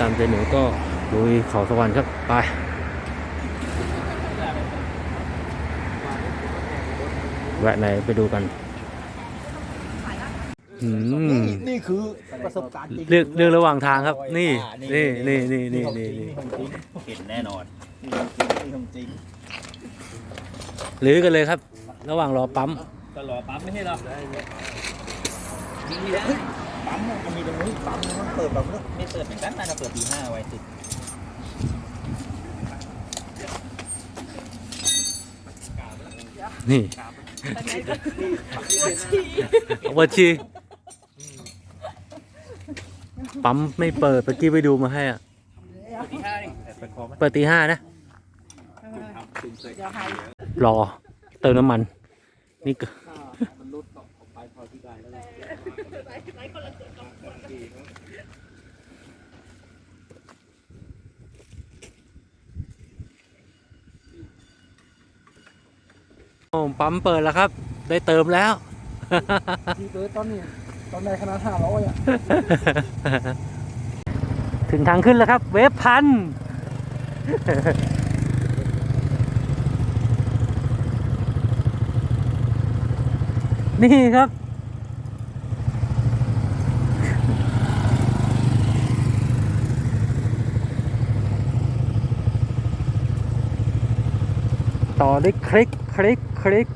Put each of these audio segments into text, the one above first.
ตามใจหนูก็ลุยเขาสวรรค์ครับไปแวะไหนไปดูกันอืมนี่คือประสบการณ์จริงเลือกเลือกระหว่างทางครับ นี่นี่นี่นี่นี่นี่นี่ของจริงเห็นแน่นอนนี่ของจริงนี่ของจริงลื้อกันเลยครับ ระหว่างรอปั๊มก็รอปั๊มไม่ใช่หรอมีนะ ปั๊มมันมีตรงนี้ปั๊มมันเปิดแบบนี้ไม่เปิดเหมือนกันน่าจะเปิดตีห้าไว้สินี่วัชีปั๊มไม่เปิดเมื่อกี้ไปดูมาให้อะตีห้านี่เปิดคอไหมเปิดตีห้านะ รอ เติมน้ำมัน นี่ก็มันรุดออกไปพอที่ได้แล้ว โอ้ ปั๊มเปิดแล้วครับ ได้เติมแล้วที่เปิดตอนนี้ตอนในขนาดห้าร้อยอะถึงทางขึ้นแล้วครับ เวฟพันนี่ครับ ต่อด้วยคลิกคลิกคลิก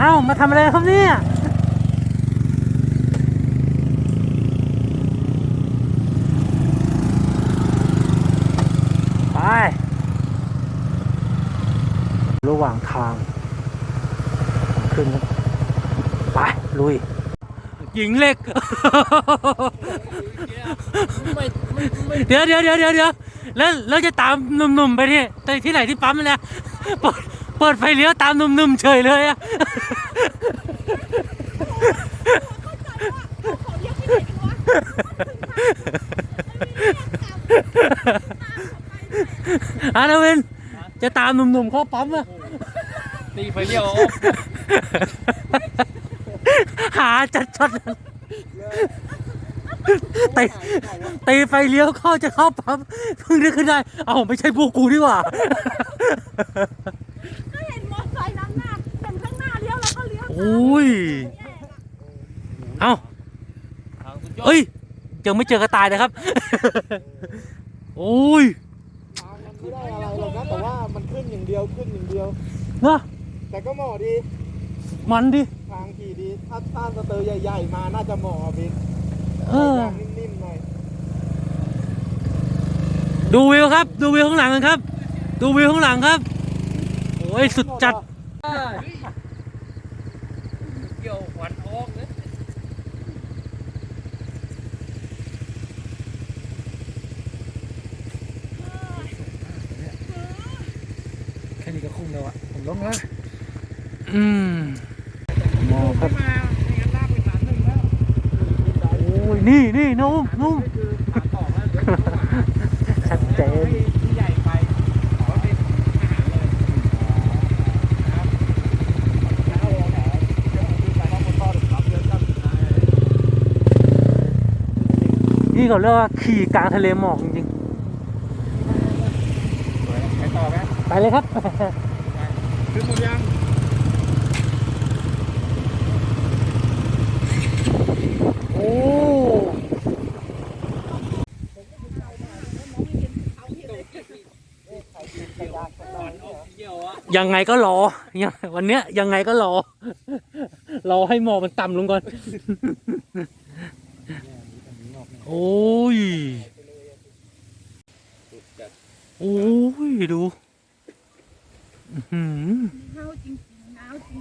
เอ้ามาทำอะไรครับเนี่ย ไป ระหว่างทาง ขึ้นครับไปลุยหญิงเล็ก เดี๋ยวเดี๋ยวเดี๋ยวเดี๋ยวเดี๋ยวแล้วแล้วจะตามหนุ่มๆไปที่ไปที่ไหนที่ปั๊มเนี่ยเปิดเปิดไฟเลี้ยวตามหนุ่มๆเฉยเลยอะอานาวินจะตามหนุ่มๆเข้าปั๊มอะ ตีไฟเลี้ยวหาจัดช็อตตีตีไฟเลี้ยวเข้าจะเข้าปั๊มเพิ่งนึกขึ้นได้ เอาไม่ใช่พวกกูดีกว่า ก็เห็นมอเตอร์ไซค์นำหน้าเห็นข้างหน้าเลี้ยวแล้วก็เลี้ยวโอ้ย เอ้าทางสุดยอดเอ้ยยังไม่เจอกระต่ายนะครับ โอ้ยมันไม่ได้อะไรหรอกนะแต่ว่ามันขึ้นอย่างเดียวขึ้นอย่างเดียว เนาะ แต่ก็เหมาะดีมันดิ ทางขี่ดี ถ้าถ้าสเตอร์ใหญ่ๆมาน่าจะเหมาะอะบิ๊กเออ ทางนิ่มๆหน่อยดูวิวครับ ดูวิวข้างหลังกันครับ ดูวิวข้างหลังครับโอ้ยสุดจัด เกี่ยวขวัญออกเลยแค่นี้ก็คุ้มแล้วอะผมลงนะ อืมมองครับมาอย่างนั้นลากไปขาหนึ่งแล้วโอ้ยนี่นี่นุ่มนุ่มชัดเจนที่ใหญ่ไปขอเป็นอาหารเลยนะครับแล้วเอาแหนเดี๋ยวเอาดูไปว่าบนท่อถึงรับเยอะจังนี่เขาเรียกว่าขี่กลางทะเลหมอกจริงไปต่อไหมไปเลยครับ ขึ้นหมดยัง โอ้ เกี่ ยังไงก็รอยังวันเนี้ยยังไงก็รอ รอให้หมอกมันต่ำลงก่อน โอ้ย โอ้ย ดู อื้อหือหนาจริงๆหนาวจริง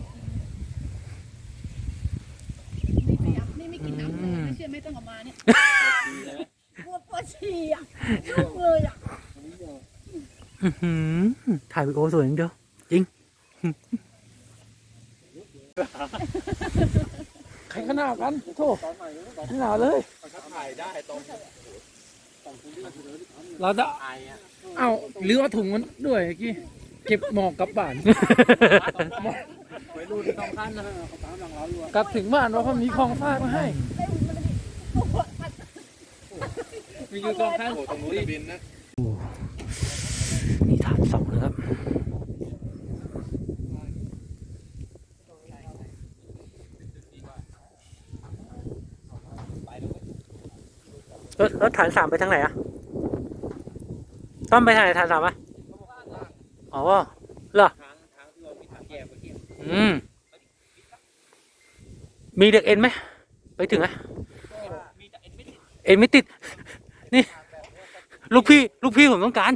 ๆนี่ไม่อยากนี่ไม่กินน้ำ เลยไม่เชื่อไม่ต้องออกมาเนี่ยปวดปวดฉี่อะยุ่งเลยอะอื้อหือถ่ายวีดีโอสวยอย่างเดียวจริง ใครขนาดกันโธ่ขนาดเลย ถ่ายได้ตรงเราจะเอ้าหรือว่าถุงมันด้วยเมื่อกี้เก็บหมอกกลับบ้านไปรุ่นสองขั้นนะเขาตามหลังเราอยู่กลับถึงบ้านว่าเขามีของฝากมาให้มี อยู่สองขั้นตรงนู้นบินนะนี่ฐานเสานะครับรถรถฐานสามไปทางไหนอะต้อมไปทางไหนฐานสามอะอ๋อเหรอทางทางที่เรามีทางแยกไปเกี่ยวอืม มีเด็กเอ็นไหมไปถึงอะมีแต่เอ็นไม่ติดเอ็ นไม่ติดนี่ ลูกพี่ ลูกพี่ผมต้องการ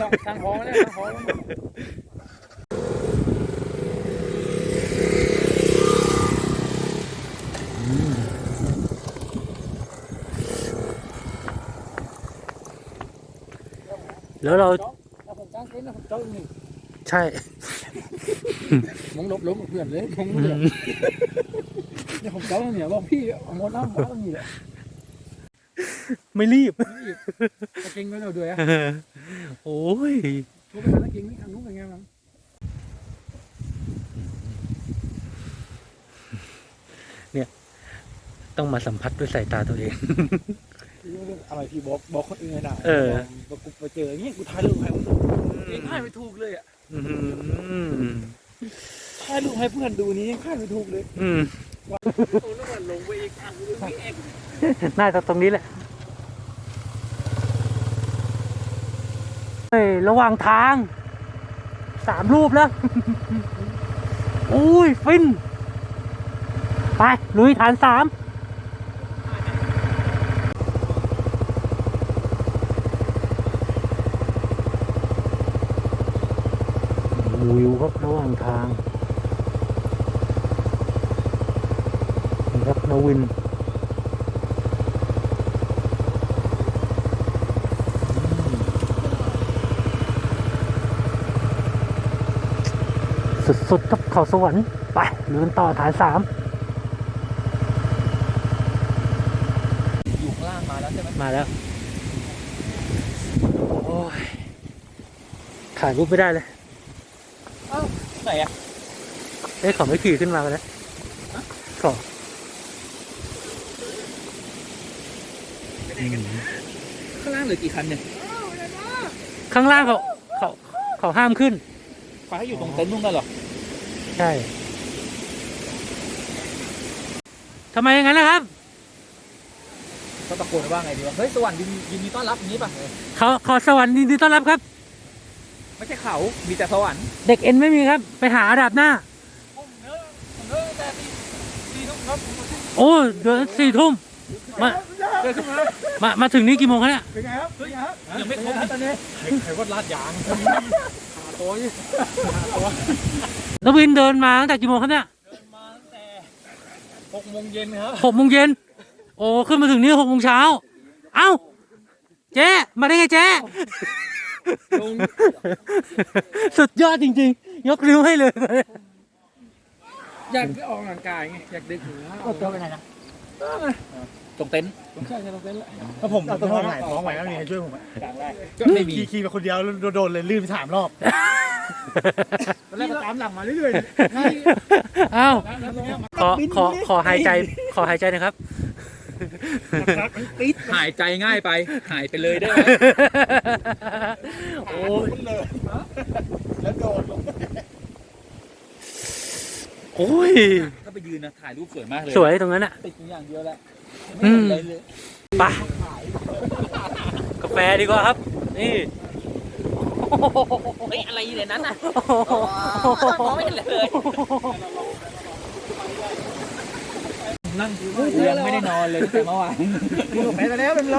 ทางทางหอเนี่ยทางหอเนี่ยแล้วเราถ้าผมกางเต็นท์นะผมเจ้าหนึ่งใช่มองลบล้มกับเพื่อนเลยมองเพื่อนเนี่ยผมเจ้าเนี่ยบอกพี่เอาหมดน้ำหมดน้ำนี่แหละ ไม่รีบ ตะเก่งไว้เราด้วยอะโอ้ย โทรไปหาตะเก่งนี่ทางนู้นเป็นไงบ้างต้องมาสัมผัสด้วยสายตาตัวเอง อะไรพี่บอกบอกคนอื่นไม่ได้เออ บอกกูไปเจออย่างเงี้ยกูถ่ายรูปให้มันยังถ่ายไม่ถูกเลยอะอืมถ่ายรูปให้เพื่อนดูนี่ยังถ่ายไม่ถูกเลยอืมตรงนั้นลงไปอีกอะมีเอ็นน่าจะตรงนี้แหละ เฮ้ยระหว่างทางสามรูปแล้ว อุ้ย ฟิน ไป ลุยฐานสามวิวครับระหว่างทางนะครับนวิน สุดๆครับเขาสวรรค์ไปเดินต่อฐานสามอยู่ข้างล่างมาแล้วใช่ไหมมาแล้ว โอ้ยถ่ายรูปไม่ได้เลยไหนอะเอ้ยเขาไม่ขี่ขึ้นมากันแล้วขออืมข้างล่างเหลือกี่คันเนี่ยข้างล่างเขาเขาเขาห้ามขึ้น ฟ้าอยู่ตรงเต็นท์นู่นกันเหรอ ใช่ทำไมอย่างนั้นนะครับเขาตะโกนว่าไงดีวะ เฮ้ยสวรรค์ยินยินดีต้อนรับอย่างนี้ป่ะ เขาขอสวรรค์ยินดีต้อนรับครับ ไม่ใช่เขา มีแต่สวรรค์เด็กเอ็นไม่มีครับ ไปหาอาดับหน้า ผมเนอะผมเนอะแต่ตีตีทุ่มครับโอ้เดือนสี่ทุ่มมาเดินขึ้นมามา มาถึงนี่กี่โมงครับเนี่ย เป็นไงครับเป็นไงครับยังไม่ครบตอนนี้ ใครว่าลาดยาง หาตัวอยู่นวินเดินมาตั้งแต่กี่โมงครับเนี่ยเดินมาตั้งแต่หกโมงเย็นครับหกโมงเย็นโอ้ขึ้นมาถึงนี่หกโมงเช้าเอ้าเจ๊มาได้ไงเจ๊ลงสุดยอดจริงๆ ยกนิ้วให้เลย อยากไปออกกำลังกายไงอยากเด็กหัวก็ตัวไปไหนนะ ตรงเต็นท์ผมใช่ใช่ตรงเต้นแหละถ้าผมต้องห้องไหนท้องไหนก็มีใครช่วยผมไหมก็ไม่มีขี่ขี่ไปคนเดียวโดนเลยลื่นไปสามรอบตอนแรกก็ตามหลังมาเรื่อยเอ้าขอขอขอหายใจขอหายใจหนะครับๆปิดหายใจง่ายไป หายไปเลยได้ไหมโอ้ยแล้วโดนลงโอ้ยถ้าไปยืนนะถ่ายรูปสวยมากเลย สวยตรงนั้นอะติดอยู่อย่างเดียวแหละ อืไม่มเห็นอะไรเลยไปกาแฟดีกว่าครับ นี่เฮ้ยอะไรอยู่ในนั้นน่ะมองไม่เห็นเลยนั่งดูยังไม่ได้นอนเลยตั้งแต่เมื่อวานมึงกับแพ้ไปแล้วเป็นไร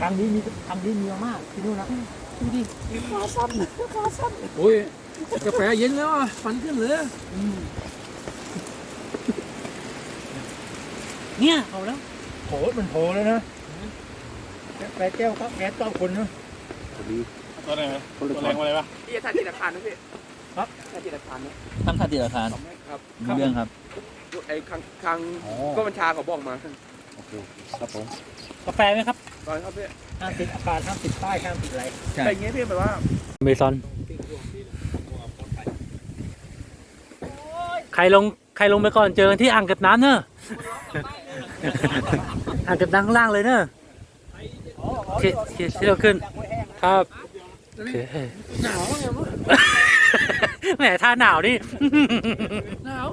ทางนี้มีทางนี้มีมากที่นู่นนะโอ้ยกาแฟเย็นแล้วอะฟันขึ้นเลย เนี่ยเอาแล้วโผล่มันโผล่แล้วนะแปแก้วครับแก๊สต้อมคนนะตัวไหนตัวแรงมาเลยปะพี่จะถ่ายจิตรทานนะพี่แค่จิตอาคารนี้ทำท่าตีราคาครับรู้เรื่องครับ ไอ้ครั้งครั้งก็บัญชาเขาบอกมาครับผมกาแฟไหมครับตอนครับพี่ห้ามติดอาคารห้ามติดป้ายห้ามติดอะไรใช่ แต่อย่างงี้พี่แบบว่า เมซอน ใครลง ใครลงไปก่อนเจอกันที่อ่างเก็บน้ำเนอะ อ่างเก็บน้ำข้างล่างเลยเนอะที่ที่ที่เราขึ้น ครับโอเคหนาวแหมท่าหนาวนี่ หนาว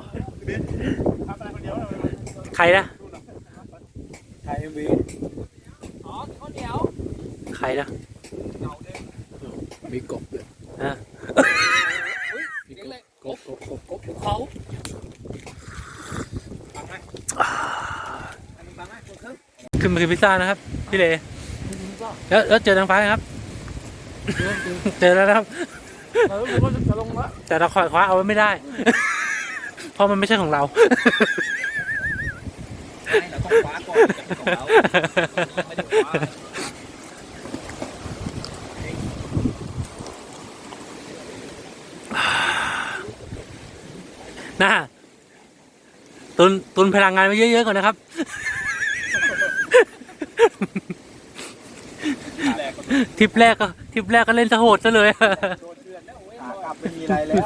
ใครนะไทยวีใครนะมีกบด้วยฮะกบกบกบกบเขา ขึ้นมากินพิซซ่านะครับ พี่เลแล้วแล้วเจอนางฟ้าไหมครับ เจอแล้วนะครับเรารู้สึกว่าจะลงละแต่เราคอยคว้าเอาไว้ไม่ได้ เพราะมันไม่ใช่ของเราให้เราต้องคว้าก่อนจะเป็นของเราไม่ได้คว้านะตุนตุนพลังงานไว้เยอะๆก่อนนะครับ ทริปแรกก็ทริปแรกก็เล่นสะโหดซะเลยขากลับไม่มีอะไรแล้ว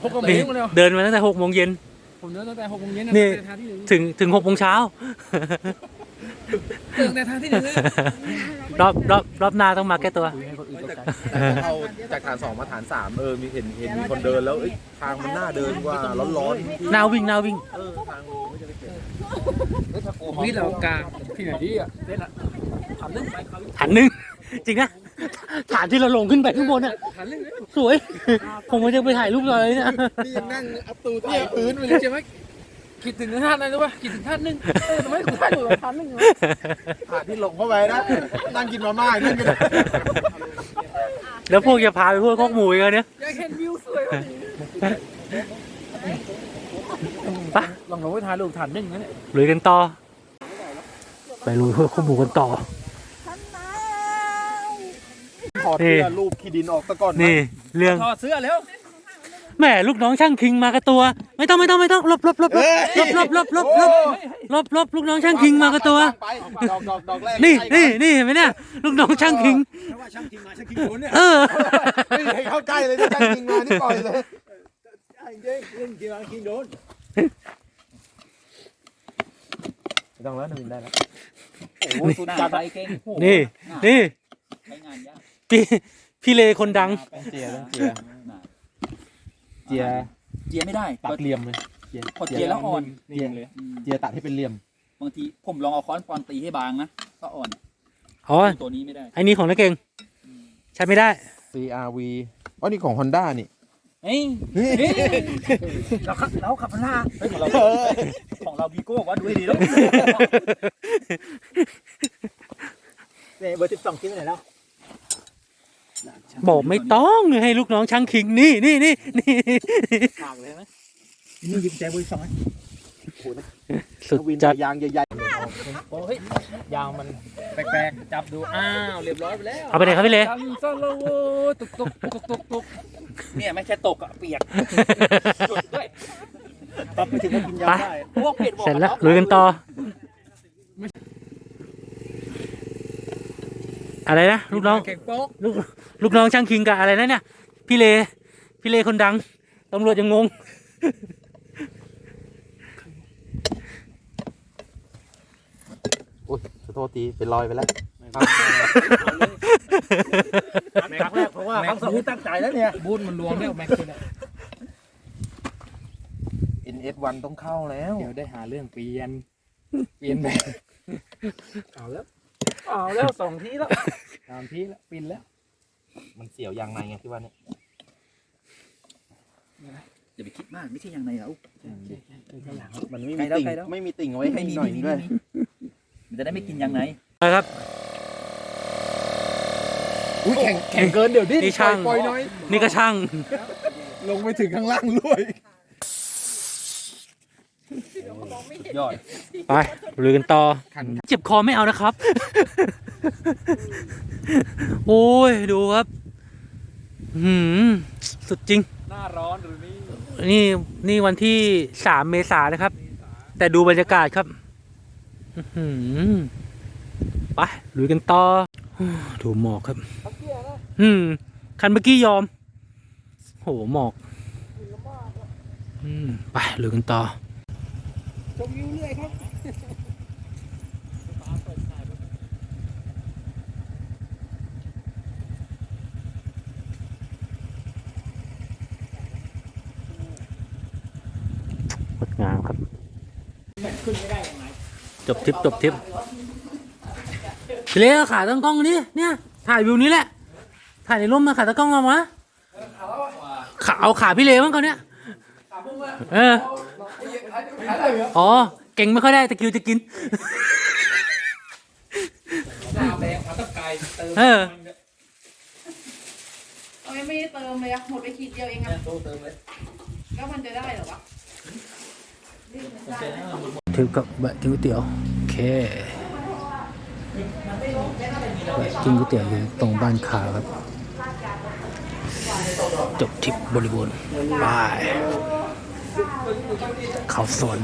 พกกระนี่เบงมาแล้วเดินมาตั้งแต่หกโมงเย็นผมเดินตั้งแต่หกโมงเย็นนี่ทางที่หนึ่งถึงถึงหกโมงเช้าเดินแต่ทางที่หนึ่งเลยรอบรอบรอบหน้าต้องมาแก้ตัวแต่เอาจากฐานสองมาฐานสามเออมีเห็นเห็นมีคนเดินแล้วเอ้ยทางมันน่าเดินกว่าร้อนๆหน้าวิ่งหน้าวิ่งเออทางไม่จะไปเจอนี่เรากลางที่ไหนดีอะเต้นอะฐานหนึ่ง จริงนะฐานที่เราลงขึ้นไปข้างบนอะหันเรื่องนี้สวย ผมก็จะไปถ่ายรูปเลยเนี่ยนี่ยังนั่งอัพตูใต้พื้นไปเลยใช่ไหมคิดถึงท่านนั้นรู้ป่ะคิดถึงท่านหนึ่งเออทำไมคุณท่านอยู่กับท่านหนึ่งหาที่หลงเข้าไปนะนั่งกินมาม่าอยู่นั่นกันแล้วพวกจะพาไปพวกคอกหมูอีกันเนี่ยอยากเห็นวิวสวยว่ะไปลองลงไปถ่ายรูปถ่านหนึ่งนั่นแหละลุยกันต่อ ไปลุยพวกคอกหมูกันต่อ ถอดเสื้อรูปขี้ดินออกซะก่อนนะนี่เรื่องถอดเสื้อแล้วแหมลูกน้องช่างคิงมากับตัว ไม่ต้องไม่ต้องไม่ต้องหลบหลบหลบหลบหลบหลบหลบหลบหลบหลบลูกน้องช่างคิงมากับตัวไปดอกดอกดอกแรกนี่ใกล้นี่นี่เห็นไหมเนี่ยลูกน้องช่างคิงว่าช่างกินมาช่างกินคนเนี่ยเออไม่มีใครเข้าใกล้เลยนะช่างยิงมานี่ปล่อยเลยเจ๊เล่นเกี่ยวกับกินโดนไม่ต้องแล้วนวินได้แล้วโอ้โหสุดจัดไปเก่งโอ้โหนี่นี่ใช้งานยาก พี่พี่เลคนดัง เจียต้องเจียเจียเจียไม่ได้ตัดเหลี่ยมเลยพอเจียแล้วอ่อนเจียเลยอืมเจียตัดให้เป็นเหลี่ยม บางทีผมลองเอาค้อนปอนตีให้บางนะก็อ่อนอ๋อตัวนี้ไม่ได้ไอ้นี่ของนักเก่งใช้ไม่ได้ CRV อ๋อนี่ของ Honda นี่เฮ้ยเราขับเราขับหน้าเฮ้ยของเราของเราวีโก้ว่าดูให้ดีแล้วเนี่ยเบอร์สิบสองชิ้นไปไหนแล้ว บอกไม่ต้องให้ลูกน้องช่างคิงนี่นี่นี่นี่ขางเลยไหมนี่ยิงใจเบอร์สองไหมสุดวินจัดยางใหญ่โอ้เฮ้ยยางมันแปลกๆจับดูอ้าวเรียบร้อยไปแล้วเอาไปเลยครับพี่เลจังซะโลโวตุกตุกตุกตุกตุกเนี่ยไม่ใช่ตกอะเปียกหยุดด้วยตับไปถึงก็กินยาไปได้พวกเปียกบอกเสร็จแล้วลุยกันต่อ อะไรนะลูกน้องแข่งโป๊กลูกลูกน้องช่างคิงกับอะไรนะเนี่ย พี่เล พี่เลคนดังตำรวจยังงงๆอุ้ยขอโทษทีเป็นรอยไปแล้ว ครั้งแรกเพราะว่าครั้งสองนี่ตั้งใจแล้วเนี่ยบูนมันรวมแล้วแม็กซ์เนี่ย NS1 ต้องเข้าแล้ว เดี๋ยวได้หาเรื่องเปลี่ยน เปลี่ยนแบบเอาแล้วเอาแล้วสองทีแล้ว สามทีแล้วปินแล้วมันเสียวยางในไงที่ว่าเนี่ยอย่าไปคิดมากไม่ใช่อย่างไรแล้วมันไม่ใกล้มีแล้วติ่งใกล้แล้วไม่มีติ่งเอาไว้ให้หน่อยด้วยมันจะได้ไม่กินอย่างไหนนะครับอุ้ยแข่งแข่งเกินเดี๋ยวดินี่ช่างปล่อยหน่อยนี่ก็ช่าง ลงไปถึงข้างล่างด้วยยอดไปลุยกันต่อเจ็บคอไม่เอานะครับ โอ้ย ดูครับหืมสุดจริงหน้าน้าร้อนหรือนี่นี่นี่วันที่สามเมษายนนะครับ แต่ดูบรรยากาศครับอื้อหือไปลุยกันต่อดูหมอกครับ อืม คันเมื่อกี้ยอม โหหมอก อืม ไปลุยกันต่อชมวิวเรื่อยครับ งดงามครับ จบทริปจบทริปพี่เล็กเอาขาตั้งกล้องนี่เนี่ยถ่ายวิวนี้แหละ ถ่ายในร่มมาขาตั้งกล้องมามาขาเอาขาพี่เล็กมั้งเขาเนี่ยเอออ๋อเก่งไม่ค่อยได้ตะคิวจะกินน้ำแดงมาตั้งไกลเติมเออทำไมไม่ได้เติมเลยอะหมดไปขีดเดียวเองอะตู้เติมเลยแล้วมันจะได้เหรอวะ ถึงกับแวะกินก๋วยเตี๋ยว โอเคแวะกินก๋วยเตี๋ยวอยู่ตรงบ้านขาครับ จบทริปบริบูรณ์บาย เขาสวน